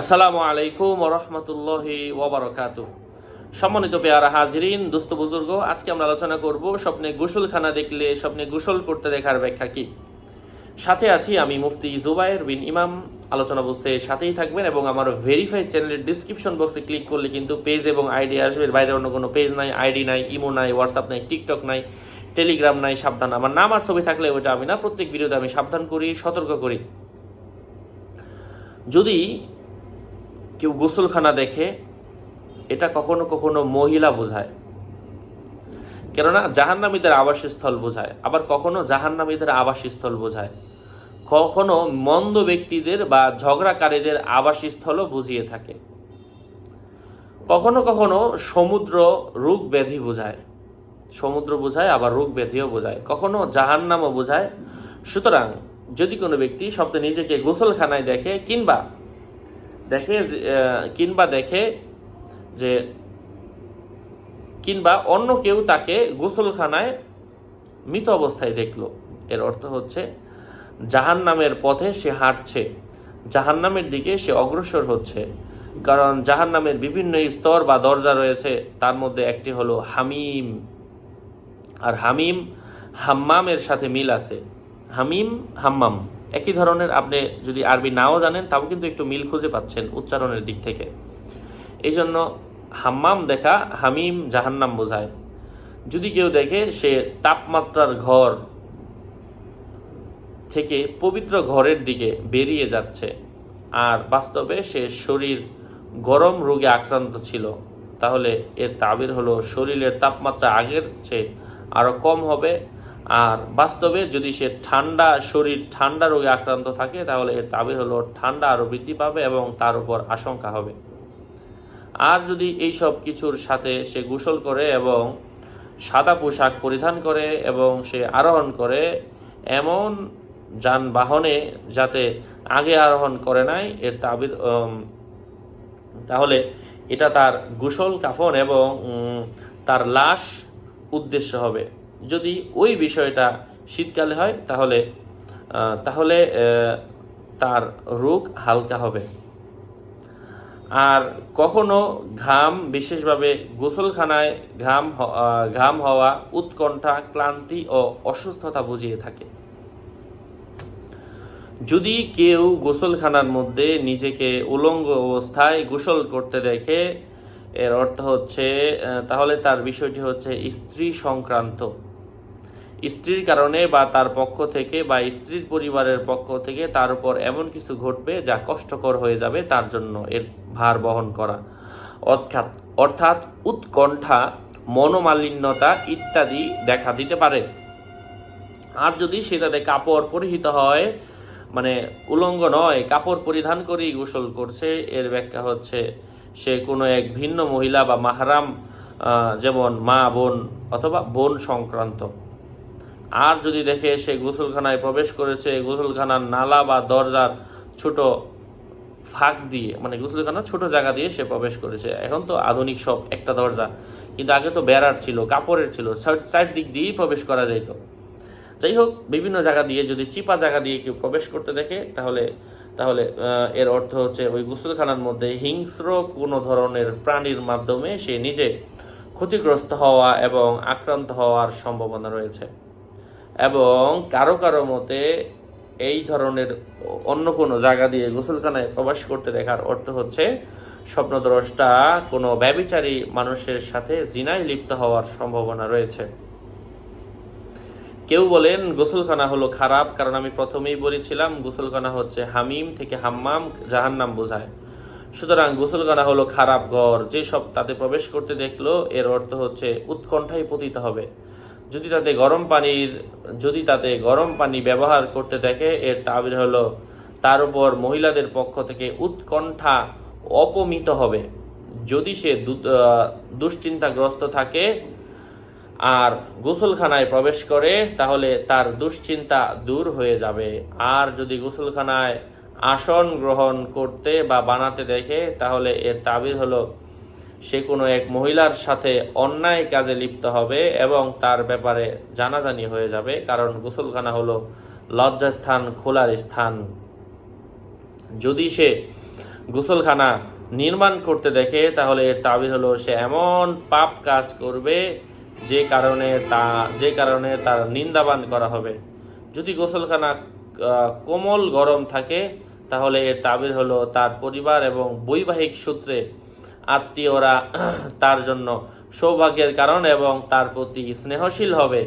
আসসালামু আলাইকুম রহমতুল্লাহি ওবরাকাত সম্মানিত পেয়ারা হাজিরিন, দোস্ত বুজুর্গ, আজকে আমরা আলোচনা করব স্বপ্নে গোসলখানা দেখলে স্বপ্নে গোসল করতে দেখার ব্যাখ্যা কি? সাথে আছি আমি মুফতি জুবায়ের বিন ইমাম। আলোচনা বুঝতে সাথেই থাকবেন এবং আমার ভেরিফাইড চ্যানেলের ডিসক্রিপশন বক্সে ক্লিক করলে কিন্তু পেজ এবং আইডি আসবে। বাইরে অন্য কোনো পেজ নাই আইডি নাই ইমো নাই হোয়াটসঅ্যাপ নাই টিকটক নাই টেলিগ্রাম নাই, সাবধান। আমার নাম আর ছবি থাকলে ওইটা আমি না, প্রত্যেক ভিডিওতে আমি সাবধান করি, সতর্ক করি। যদি কেউ গোসলখানা দেখে, এটা কখনো কখনো মহিলা বোঝায়। কেননা জাহান্নামীদের আবাসস্থল বোঝায়, আবার কখনো জাহান্নামীদের আবাসস্থল বোঝায়। কখনো মন্দ ব্যক্তিদের বা ঝগড়াকারীদের আবাসস্থলও বুঝিয়ে থাকে। কখনো কখনো সমুদ্র রোগ ব্যাধি বোঝায়। সমুদ্র বোঝায়, আবার রোগ ব্যাধিও বোঝায়। কখনো জাহান্নামও বোঝায়। সুতরাং যদি কোনো ব্যক্তি স্বপ্নে নিজেকে গোসলখানায় দেখে কিংবা দেখে কিংবা দেখে যে, কিংবা অন্য কেউ তাকে গোসলখানায় মৃত অবস্থায় দেখল। এর অর্থ হচ্ছে জাহান নামের পথে সে হাঁটছে জাহান নামের দিকে সে অগ্রসর হচ্ছে, কারণ জাহান নামের বিভিন্ন স্তর বা দরজা রয়েছে, তার মধ্যে একটি হলো হামিম, আর হামিম হাম্মামের সাথে মিল আছে। হামিম, হাম্মাম। একই ধরনের আপনি যদি আরবি নাও জানেন, তাও কিন্তু একটু মিল খুঁজে পাচ্ছেন উচ্চারণের দিক থেকে। এই জন্য হাম্মাম দেখা হামিম জাহান্নাম বোঝায়। যদি কেউ দেখে সে তাপমাত্রার ঘর থেকে পবিত্র ঘরের দিকে বেরিয়ে যাচ্ছে, আর বাস্তবে সে শরীর গরম রোগে আক্রান্ত ছিল, তাহলে এর তাবির হলো শরীরের তাপমাত্রা আগের চেয়ে আরও কম হবে আর বাস্তবে যদি সে ঠান্ডা শরীর, ঠান্ডা রোগে আক্রান্ত থাকে, তাহলে এর তাবির হলো ঠান্ডা আরও বৃদ্ধি পাবে এবং তার উপর আশঙ্কা হবে। আর যদি এই সব কিছুর সাথে সে গোসল করে এবং সাদা পোশাক পরিধান করে এবং সে আরোহণ করে, এমন যানবাহনে যাতে আগে আরোহণ করে নাই, এর তাবির তাহলে এটা তার গোসল কাফন এবং তার লাশ উদ্দেশ্য হবে। যদি ওই বিষয়টা শীতকালে হয়, তাহলে তাহলে তার রোগ হালকা হবে। আর কখনো ঘাম, বিশেষভাবে গোসলখানায় ঘাম ঘাম হওয়া, উৎকণ্ঠা, ক্লান্তি ও অসুস্থতা বুঝিয়ে থাকে। যদি কেউ গোসলখানার মধ্যে নিজেকে উলঙ্গ অবস্থায় গোসল করতে দেখে, এর অর্থ হচ্ছে তাহলে তার বিষয়টি হচ্ছে স্ত্রী সংক্রান্ত। স্ত্রীর কারণে বা তার পক্ষ থেকে বা স্ত্রীর পরিবারের পক্ষ থেকে তার উপর এমন কিছু ঘটবে যা কষ্টকর হয়ে যাবে তার জন্য এর ভার বহন করা। অর্থাৎ অর্থাৎ উৎকণ্ঠা, মনোমালিন্যতা ইত্যাদি দেখা দিতে পারে। আর যদি সেটাতে কাপড় পরিহিত হয় মানে উলঙ্গ নয়, কাপড় পরিধান করেই গোসল করছে, এর ব্যাখ্যা হচ্ছে সে কোনো এক ভিন্ন মহিলা বা মাহারাম যেমন মা, বোন অথবা বোন সংক্রান্ত। আর যদি দেখে সে গোসলখানায় প্রবেশ করেছে, গোসলখানার নালা বা দরজার ছোট ফাঁক দিয়ে মানে গোসলখানার ছোট জায়গা দিয়ে সে প্রবেশ করেছে। এখন তো আধুনিক সব একটা দরজা, কিন্তু আগে তো বেড়ার ছিল, কাপড়ের ছিল চার- চারদিক দিয়েই প্রবেশ করা যাইত। যাই হোক, বিভিন্ন জায়গা দিয়ে যদি চিপা জায়গা দিয়ে কেউ প্রবেশ করতে দেখে, তাহলে তাহলে এর অর্থ হচ্ছে ওই গোসলখানার মধ্যে হিংস্র কোনো ধরনের প্রাণীর মাধ্যমে সে নিজে ক্ষতিগ্রস্ত হওয়া এবং আক্রান্ত হওয়ার সম্ভাবনা রয়েছে। এবং কারও কারও মতে এই ধরনের অন্য কোনো জায়গা দিয়ে গোসলখানায় প্রবেশ করতে দেখার অর্থ হচ্ছে স্বপ্নদ্রষ্টা কোনো ব্যবিচারী মানুষের সাথে জিনায় লিপ্ত হওয়ার সম্ভাবনা রয়েছে। কেউ বলেন, গোসলখানা হলো খারাপ, কারণ আমি প্রথমেই বলেছিলাম গোসলখানা হচ্ছে হামিম থেকে হাম্মাম জাহান্নাম বোঝায়। সুতরাং গোসলখানা হলো খারাপ ঘর যে সব তাতে প্রবেশ করতে দেখল, এর অর্থ হচ্ছে উৎকণ্ঠায় পতিত হবে। যদি তাতে গরম পানির, যদি তাতে গরম পানি ব্যবহার করতে দেখে, এর তাবির হলো, তার উপর মহিলাদের পক্ষ থেকে উৎকণ্ঠা অপমিত হবে। যদি সে দুশ্চিন্তাগ্রস্ত থাকে আর গোসলখানায় প্রবেশ করে, তাহলে তার দুশ্চিন্তা দূর হয়ে যাবে। আর যদি গোসলখানায় আসন গ্রহণ করতে বা বানাতে দেখে, তাহলে এর তাবির হলো সে কোনো এক মহিলার সাথে অন্যায় কাজে লিপ্ত হবে এবং তার ব্যাপারে জানাজানি হয়ে যাবে, কারণ গোসলখানা হলো লজ্জাস্থান, খোলার স্থান। যদি সে গোসলখানা নির্মাণ করতে দেখে, তাহলে এর তাবির হলো সে এমন পাপ কাজ করবে যে কারণে তা, যে কারণে তার নিন্দাবান করা হবে। যদি গোসলখানা কোমল গরম থাকে, তাহলে এর তাবির হলো তার পরিবার এবং বৈবাহিক সূত্রে আত্মীয়রা তার জন্য সৌভাগ্যের কারণ এবং তার প্রতি স্নেহশীল হবে।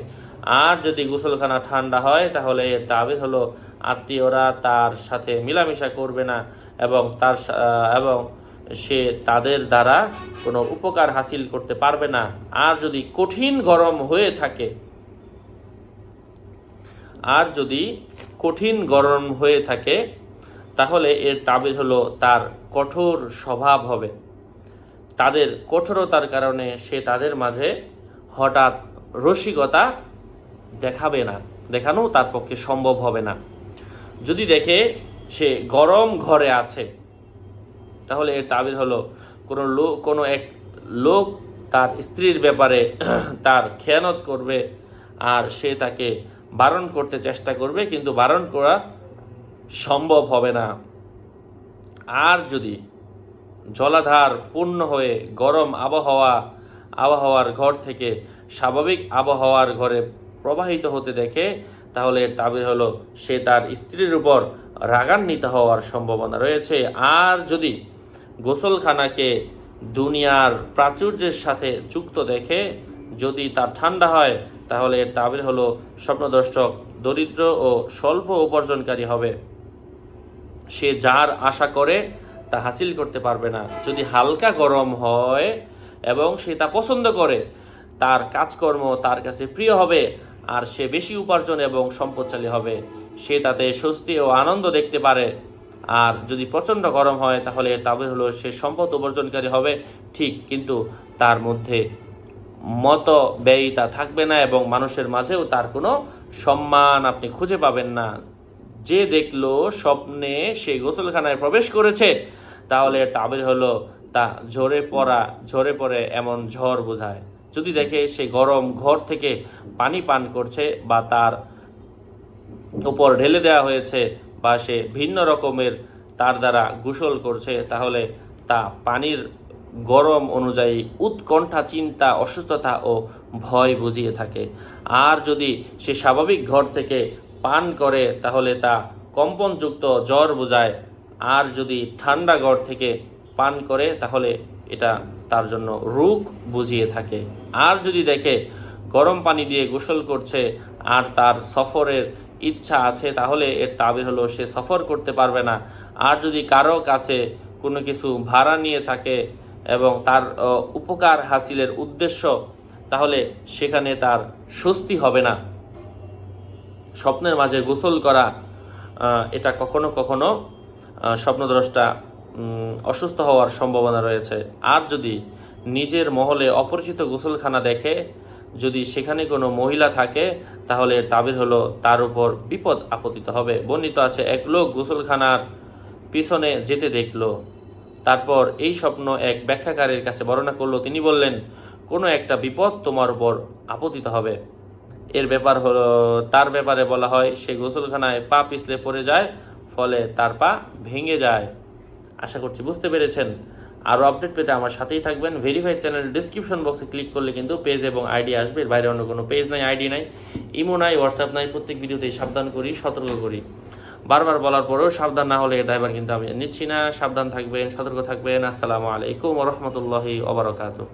আর যদি গোসলখানা ঠান্ডা হয়, তাহলে এর তাবির হলো আত্মীয়রা তার সাথে মিলামিশা করবে না এবং তার এবং সে তাদের দ্বারা কোনো উপকার হাসিল করতে পারবে না। আর যদি কঠিন গরম হয়ে থাকে, আর যদি কঠিন গরম হয়ে থাকে, তাহলে এর তাবির হলো তার কঠোর স্বভাব হবে। তাদের কঠোরতার কারণে সে তাদের মাঝে হঠাৎ রসিকতা দেখাবে না, দেখানো তার পক্ষে সম্ভব হবে না। যদি দেখে সে গরম ঘরে আছে, তাহলে এর তাবির হলো কোনো লোক কোনো এক লোক তার স্ত্রীর ব্যাপারে তার খেয়ানত করবে আর সে তাকে বারণ করতে চেষ্টা করবে, কিন্তু বারণ করা সম্ভব হবে না। আর যদি জলাধার পূর্ণ হয়ে গরম আবহাওয়া, আবহাওয়ার ঘর থেকে স্বাভাবিক আবহাওয়ার ঘরে প্রবাহিত হতে দেখে, তাহলে তাবির হলো সে তার স্ত্রীর উপর রাগান্বিত হওয়ার সম্ভাবনা রয়েছে। আর যদি গোসলখানাকে দুনিয়ার প্রাচুর্যের সাথে যুক্ত দেখে, যদি তার ঠান্ডা হয়, তাহলে এর তাবির হলো স্বপ্নদর্শক, দরিদ্র ও স্বল্প উপার্জনকারী হবে। সে যার আশা করে তা হাসিল করতে পারবে না। যদি হালকা গরম হয় এবং সে তা পছন্দ করে, তার কাজকর্ম তার কাছে প্রিয় হবে আর সে বেশি উপার্জন এবং সম্পদশালী হবে। সে তাতে স্বস্তি ও আনন্দ দেখতে পারে। আর যদি প্রচণ্ড গরম হয়, তাহলে তবে হলো সে সম্পদ উপার্জনকারী হবে। ঠিক, কিন্তু তার মধ্যে মত ব্যয়িতা থাকবে না এবং মানুষের মাঝেও তার কোনো সম্মান আপনি খুঁজে পাবেন না। যে দেখল স্বপ্নে সে গোসলখানায় প্রবেশ করেছে, তাহলে তাবির হলো তা ঝরে পড়া, ঝরে পড়ে এমন ঝড় বোঝায়। যদি দেখে সে গরম ঘর থেকে পানি পান করছে বা তার উপর ঢেলে দেওয়া হয়েছে বা সে ভিন্ন রকমের তার দ্বারা গোসল করছে, তাহলে তা পানির গরম অনুযায়ী উৎকণ্ঠা, চিন্তা, অসুস্থতা ও ভয় বুঝিয়ে থাকে। আর যদি সে স্বাভাবিক ঘর থেকে পান করে, তাহলে তা কম্পনযুক্ত জ্বর বোঝায়। আর যদি ঠান্ডা গড় থেকে পান করে, তাহলে এটা তার জন্য রোগ বুঝিয়ে থাকে। আর যদি দেখে গরম পানি দিয়ে গোসল করছে আর তার সফরের ইচ্ছা আছে, তাহলে এর তাবির হলো সে সফর করতে পারবে না। আর যদি কারও কাছে কোনো কিছু ভাড়া নিয়ে থাকে এবং তার উপকার হাসিলের উদ্দেশ্য, তাহলে সেখানে তার স্বস্তি হবে না। স্বপ্নের মাঝে গোসল করা এটা কখনো কখনো স্বপ্নদ্রষ্টা অসুস্থ হওয়ার সম্ভাবনা রয়েছে। আর যদি নিজের মহলে অপরিচিত গোসলখানা দেখে, যদি সেখানে কোনো মহিলা থাকে, তাহলে তাবির হলো তার উপর বিপদ আপতিত হবে। বর্ণিত আছে, এক লোক গোসলখানার পিছনে যেতে দেখল। তারপর এই স্বপ্ন এক ব্যাখ্যাকারের কাছে বর্ণনা করল। তিনি বললেন, কোনো একটা বিপদ তোমার উপর আপতিত হবে। এর ব্যাপার হলো, তার ব্যাপারে বলা হয়, সে গোসলখানায় পা পিছলে পড়ে যায়, ফলে তার পা ভেঙে যায়। আশা করছি বুঝতে পেরেছেন। আরও আপডেট পেতে আমার সাথেই থাকবেন। ভেরিফাইড চ্যানেল ডিসক্রিপশন বক্সে ক্লিক করলে কিন্তু পেজ এবং আইডি আসবে। এর বাইরে অন্য কোনো পেজ নাই আইডি নাই ইমো নাই হোয়াটসঅ্যাপ নাই, প্রত্যেক ভিডিওতেই সাবধান করি, সতর্ক করি। বারবার বলার পরেও সাবধান না হলে এর ড্রাইভার কিন্তু আমি নিচ্ছি না। সাবধান থাকবেন, সতর্ক থাকবেন। আসসালামু আলাইকুম রহমতুল্লাহি ওবরাকাতু